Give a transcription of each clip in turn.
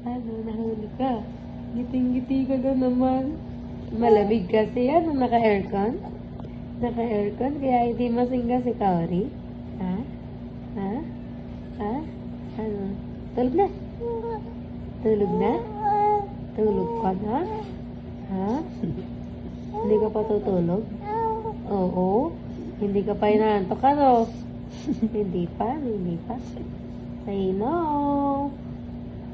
Ano, nahuli ka? Giting-giti ka na naman. Malamig kasi yan, naka-aircon. Naka-aircon, kaya hindi masingga si Kaori. Ha? Ha? Ha? Ano? Tulog na? Tulog na? Tulog ka na? Ha? Hindi ka pa tutulog? Oo. Hindi ka pa inaantok, ano? hindi pa, hindi pa. Say no.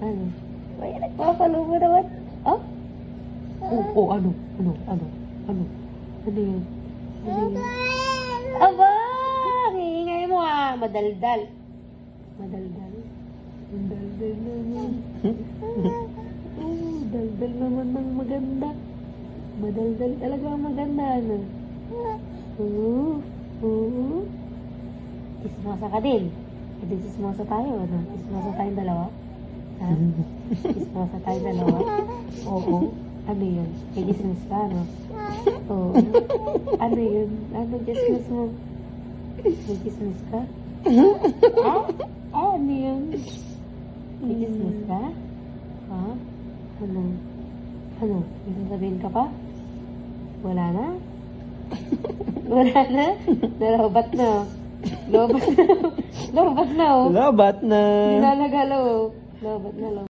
Ano? Ay, nagpapalubo naman. Oh? Oh, oh, ano? Ano? Ano? Ano? Ano yun? Ano yun? Aba! Ang Iingay mo ah! Madaldal. Madaldal. Ang daldal naman. Oh, daldal naman ng maganda. Madaldal talaga ang maganda, ano? Oo. Oo. Ismosa ka din. Pwede ismosa tayo, ano? Ismosa tayong dalawa? Ha? Ismosa tayong dalawa? Oo. Ano yun? May gismis ka, ano? Oo. Ano yun? Ano gismis mo? May gismis ka? Ah? Ah, ano yun? May gismis ka? Ha? Ano? Ano? May sasabihin ka pa? Wala na? Wala na? Nalobat na. Lobat na. Lobat na, oh. Labat na. Nilalagalaw, oh. Lobat na, lobat.